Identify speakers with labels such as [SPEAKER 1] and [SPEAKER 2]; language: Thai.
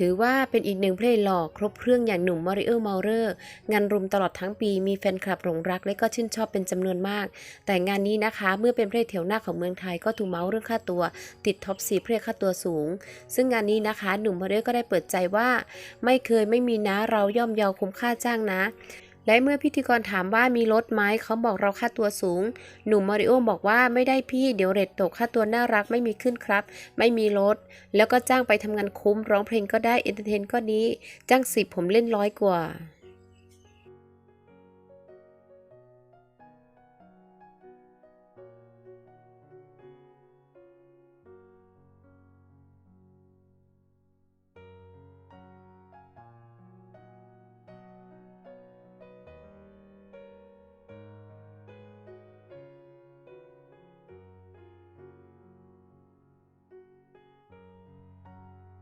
[SPEAKER 1] ถือว่าเป็นอีกหนึ่งเพลงหล่อครบเครื่องอย่างหนุ่มมาริโอเมาเรอร์งานรุมตลอดทั้งปีมีแฟนคลับหลงรักและก็ชื่นชอบเป็นจำนวนมาก แต่งานนี้นะคะ เมื่อเป็นเพลงแถวหน้าของเมืองไทยก็ถูกเมาส์เรื่องค่าตัว ติดท็อปสีเพลงค่าตัวสูง ซึ่งงานนี้นะคะหนุ่มมาริโอก็ได้เปิดใจว่า ไม่เคยไม่มีนะเราย่อมเยาคุ้มค่าจ้างนะ และเมื่อพิธีกรถามว่ามีลดไหมเขาบอกเราค่าตัวสูง หนุ่มมาริโอบอกว่าไม่ได้พี่เดี๋ยวเรทตกค่าตัวน่ารักไม่มีขึ้นครับ ไม่มีลด แล้วก็จ้างไปทำงานคุ้มร้องเพลงก็ได้เอนเตอร์เทนก็ดี จ้างสิบผมเล่นร้อยกว่า